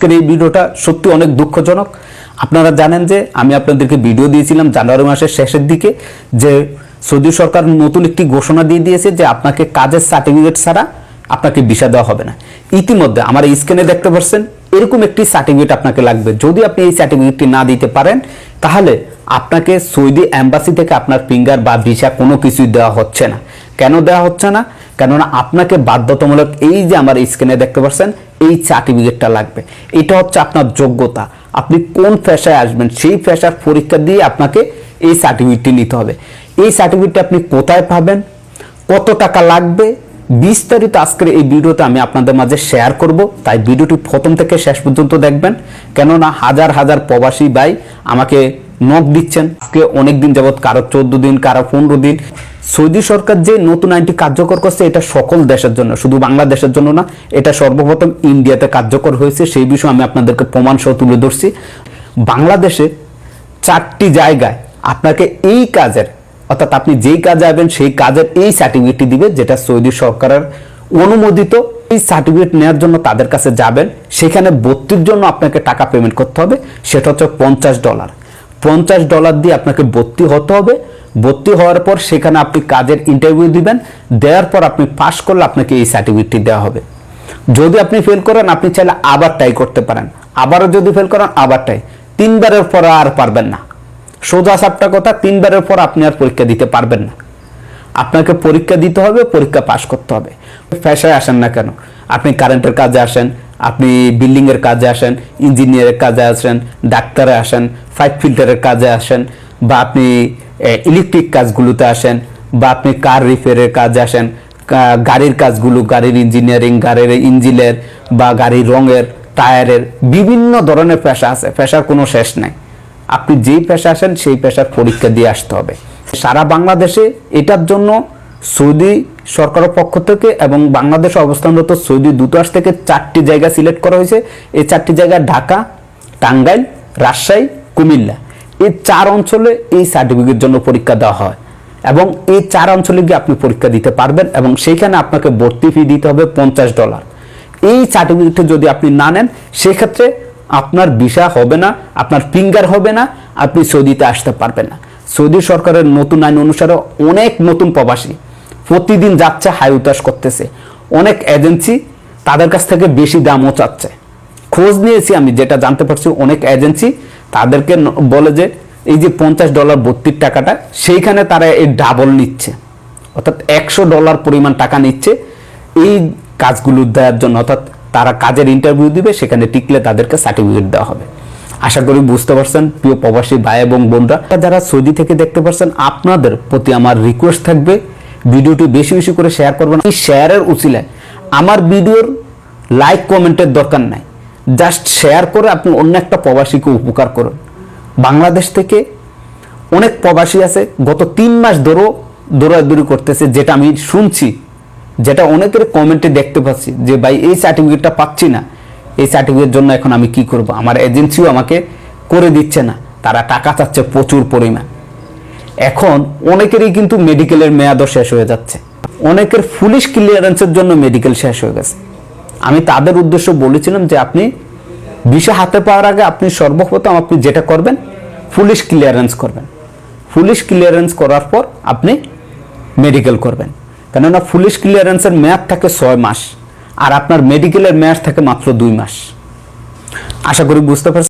আজকের এই ভিডিওটা সত্যি অনেক দুঃখজনক। আপনারা জানেন যে আমি আপনাদেরকে ভিডিও দিয়েছিলাম জানুয়ারি মাসের শেষের দিকে যে সৌদি সরকার নতুন একটি ঘোষণা দিয়ে দিয়েছে যে আপনাকে কাজের সার্টিফিকেট ছাড়া আপনাকে ভিসা দেওয়া হবে না। ইতিমধ্যে আমার স্ক্রিনে দেখতে পাচ্ছেন, এরকম একটি সার্টিফিকেট আপনাকে লাগবে। যদি আপনি এই সার্টিফিকেটটি না দিতে পারেন, তাহলে আপনাকে সৌদি অ্যাম্বাসি থেকে আপনার ফিঙ্গার বা ভিসা কোনো কিছুই দেওয়া হচ্ছে না। কেন দেওয়া হচ্ছে না? কেননা আপনাকে বাধ্যতামূলক এই যে আমার স্ক্রিনে দেখতে পাচ্ছেন, এই সার্টিফিকেটটা লাগবে। এটা হচ্ছে আপনার যোগ্যতা। আপনি কোন পেশায় আসবেন, সেই পেশার পরীক্ষা দিয়ে আপনাকে এই সার্টিফিকেটটি নিতে হবে। এই সার্টিফিকেটটি আপনি কোথায় পাবেন? কত টাকা লাগবে? বিস্তারিত আজকের এই ভিডিওতে আমি আপনাদের মাঝে শেয়ার করব। তাই ভিডিওটি প্রথম থেকে শেষ পর্যন্ত দেখবেন। কেননা হাজার হাজার প্রবাসী ভাই আমাকে নখ দিচ্ছেন। আজকে অনেক দিন যাবৎ, কারও চোদ্দ দিন, কারও পনেরো দিন। সৌদি সরকার যে নতুন আইনটি কার্যকর করছে, এটা সকল দেশের জন্য, শুধু বাংলাদেশের জন্য না, এটা সর্বপ্রথম ইন্ডিয়াতে কার্যকর হয়েছে। সেই বিষয়ে আমি আপনাদেরকে প্রমাণ সহ তুলে ধরছি। বাংলাদেশে চারটি জায়গায় আপনাকে এই কাজের, অর্থাৎ আপনি যেই কাজে যাবেন সেই কাজের এই সার্টিফিকেটটি দিবে, যেটা সৌদি সরকারের অনুমোদিত। এই সার্টিফিকেট নেওয়ার জন্য তাদের কাছে যাবেন। সেখানে ভর্তির জন্য আপনাকে টাকা পেমেন্ট করতে হবে। সেটা হচ্ছে পঞ্চাশ ডলার পঞ্চাশ ডলার দিয়ে আপনাকে ভর্তি হতে হবে। ভর্তি হওয়ার পর সেখানে আপনি কাজের ইন্টারভিউ দিবেন, দেওয়ার পর আপনি পাশ করলে আপনাকে এই সার্টিফিকেটটি দেওয়া হবে। যদি আপনি ফেল করেন, আপনি চাইলে আবার ট্রাই করতে পারেন। আবারও যদি ফেল করেন, আবার ট্রাই তিনবারের পর আর পারবেন না। সোজা সাপটা কথা, তিনবারের পর আপনি আর পরীক্ষা দিতে পারবেন না। আপনাকে পরীক্ষা দিতে হবে, পরীক্ষা পাশ করতে হবে। পেশায় আসেন না কেন? আপনি কারেন্টের কাজে আসেন, আপনি বিল্ডিংয়ের কাজে আসেন ইঞ্জিনিয়ারের কাজে আসেন, ডাক্তারে আসেন পাইপ ফিল্টারের কাজে আসেন, বা আপনি ইলেকট্রিক কাজগুলোতে আসেন বা আপনি কার রিপেয়ারের কাজ আসেন গাড়ির কাজগুলো, গাড়ির ইঞ্জিনিয়ারিং গাড়ির ইঞ্জিনের বা গাড়ির রঙের, টায়ারের বিভিন্ন ধরনের পেশা আছে, পেশার কোনো শেষ নাই। আপনি যেই পেশা আসেন, সেই পেশার পরীক্ষা দিয়ে আসতে হবে। সারা বাংলাদেশে এটার জন্য সৌদি সরকারের পক্ষ থেকে এবং বাংলাদেশে অবস্থানরত সৌদি দূতাবাস থেকে চারটি জায়গা সিলেক্ট করা হয়েছে। এই চারটি জায়গা ঢাকা, টাঙ্গাইল, রাজশাহী, কুমিল্লা। এই চার অঞ্চলে এই সার্টিফিকেট জন্য পরীক্ষা দেওয়া হয়। এবং এই চার অঞ্চলে গিয়ে আপনি পরীক্ষা দিতে পারবেন এবং সেইখানে আপনাকে ভর্তি ফি দিতে হবে পঞ্চাশ ডলার এই সার্টিফিকেট যদি আপনি না নেন, সেক্ষেত্রে আপনার ভিসা হবে না, আপনার ফিঙ্গার হবে না, আপনি সৌদিতে আসতে পারবেন না। সৌদি সরকারের নতুন আইন অনুসারে অনেক নতুন প্রবাসী প্রতিদিন যাচ্ছে, হাই উতাস করতেছে। অনেক এজেন্সি তাদের কাছ থেকে বেশি দামও চাচ্ছে। খোঁজ নিয়েছি আমি, যেটা জানতে পারছি, অনেক এজেন্সি তাদেরকে বলে যে, এই যে পঞ্চাশ ডলার ভর্তির টাকাটা, সেইখানে তারা এই ডাবল নিচ্ছে। অর্থাৎ একশো ডলার পরিমাণ টাকা নিচ্ছে। এই কাজগুলো দেওয়ার জন্য, অর্থাৎ তারা কাজের ইন্টারভিউ দিবে, সেখানে টিকলে তাদেরকে সার্টিফিকেট দেওয়া হবে। আশা করি বুঝতে পারছেন, প্রিয় প্রবাসী ভাই এবং বোনরা। যারা সৌদি থেকে দেখতে পারছেন, আপনাদের প্রতি আমার রিকোয়েস্ট থাকবে, ভিডিওটি বেশি বেশি করে শেয়ার করবেন। এই শেয়ারের উচিলায় আমার ভিডিওর লাইক কমেন্টের দরকার নাই। জাস্ট শেয়ার করে আপনি অন্য একটা প্রবাসীকে উপকার করুন। বাংলাদেশ থেকে অনেক প্রবাসী আছে, গত তিন মাস ধরেও দৌড়াদৌড়ি করতেছে, যেটা আমি শুনছি, যেটা অনেকের কমেন্টে দেখতে পাচ্ছি, যে ভাই এই সার্টিফিকেটটা পাচ্ছি না, এই সার্টিফিকেট জন্য এখন আমি কি করব? আমার এজেন্সিও আমাকে করে দিচ্ছে না, তারা টাকা চাচ্ছে প্রচুর পরিমাণ। এখন অনেকেরই কিন্তু মেডিকেলের মেয়াদও শেষ হয়ে যাচ্ছে। অনেকের পুলিশ ক্লিয়ারেন্সের জন্য মেডিকেল শেষ হয়ে গেছে। আমি তাদের উদ্দেশ্য বলেছিলাম যে আপনি বিষে হাতে পাওয়ার আগে আপনি সর্বপ্রথম আপনি যেটা করবেন পুলিশ ক্লিয়ারেন্স করবেন। পুলিশ ক্লিয়ারেন্স করার পর আপনি মেডিকেল করবেন। কেননা পুলিশ ক্লিয়ারেন্সের মেয়াদ থাকে ছয় মাস, আর আপনার মেডিকেলের মেয়াদ থাকে মাত্র দুই মাস। আশা করি বুঝতে পারছেন?